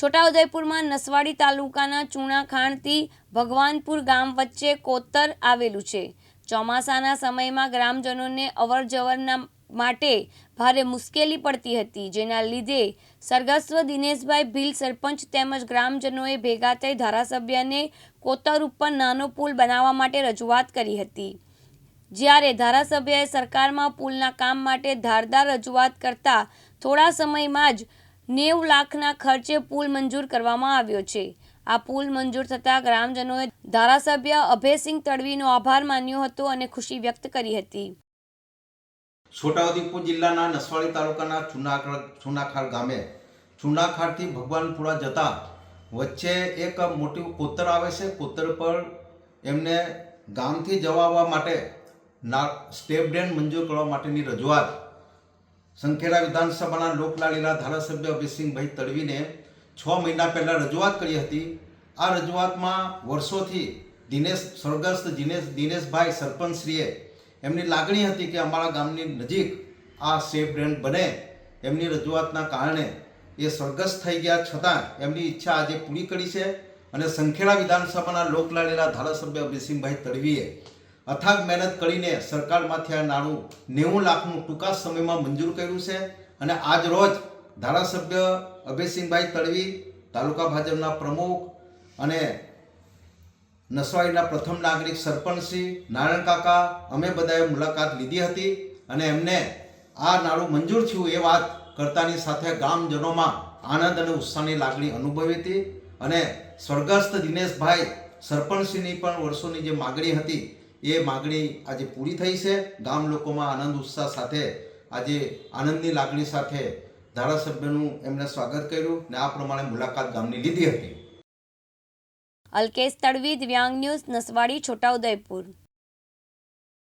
છોટાઉદેપુરમાં નસવાડી તાલુકાના ચૂણાખાણથી ભગવાનપુર ગામ વચ્ચે કોતર આવેલું છે. ચોમાસાના સમયમાં ગ્રામજનોને અવરજવરના માટે ભારે મુશ્કેલી પડતી હતી, જેના લીધે સરગસ્વ દિનેશભાઈ ભીલ સરપંચ તેમજ ગ્રામજનોએ ભેગા થઈ ધારાસભ્યને કોતર ઉપર નાનો પુલ બનાવવા માટે રજૂઆત કરી હતી. જ્યારે ધારાસભ્યએ સરકારમાં પુલના કામ માટે ધારદાર રજૂઆત કરતા થોડા સમયમાં જ નેવું લાખના ખર્ચે પુલ મંજૂર કરવામાં આવ્યો છે. આ પુલ મંજૂર થતાં ગ્રામજનોએ ધારાસભ્ય અભયસિંહ તડવીનો આભાર માન્યો હતો અને ખુશી વ્યક્ત કરી હતી. છોટાઉદેપુર જિલ્લાના નસવાડી તાલુકાના ચુનાખાડ ગામે ચુનાખાડથી ભગવાનપુરા જતા વચ્ચે એક મોટી કોતર આવે છે. કોતર પર એમને ગામથી જવા માટે ના સ્ટેપ ડેન મંજૂર કરવા માટેની રજૂઆત સંખેડા વિધાનસભાના લોકલાડીલા ધારાસભ્ય અભિસિંહભાઈ તડવીને છ મહિના પહેલાં રજૂઆત કરી હતી. આ રજૂઆતમાં વર્ષોથી દિનેશ, સ્વર્ગસ્થ દિનેશ, દિનેશભાઈ સરપંચશ્રીએ એમની લાગણી હતી કે અમારા ગામની નજીક આ સેફ ડ્રેન બને. એમની રજૂઆતના કારણે એ સ્વર્ગસ્થ થઈ ગયા છતાં એમની ઈચ્છા આજે પૂરી કરી છે અને સંખેડા વિધાનસભાના લોકલાડીલા ધારાસભ્ય અભિસિંહભાઈ તડવીએ અથાગ મહેનત કરીને સરકારમાંથી આ નાણું નેવું લાખનું ટૂંકા સમયમાં મંજૂર કર્યું છે અને આજ રોજ ધારાસભ્ય અભયસિંહભાઈ તળવી, તાલુકા ભાજપના પ્રમુખ અને નસવાડીના પ્રથમ નાગરિક સરપંચશ્રી નારાયણ કાકા, અમે બધાએ મુલાકાત લીધી હતી અને એમને આ નાણું મંજૂર થયું એ વાત કરતાની સાથે ગામજનોમાં આનંદ અને ઉત્સાહની લાગણી અનુભવી હતી અને સ્વર્ગસ્થ દિનેશભાઈ સરપંચશ્રીની પણ વર્ષોની જે માગણી હતી એ માગણી આજે પૂરી થઈ છે. ગામ લોકોમાં આનંદ, ઉત્સાહ સાથે આજે આનંદની લાગણી સાથે ધારાસભ્યનું એમને સ્વાગત કર્યું ને આ પ્રમાણે મુલાકાત ગામની લીધી હતી. અલ્કેશ તડવી દિવ્યાંગ ન્યૂઝ, નસવાડી, છોટાઉદેપુર.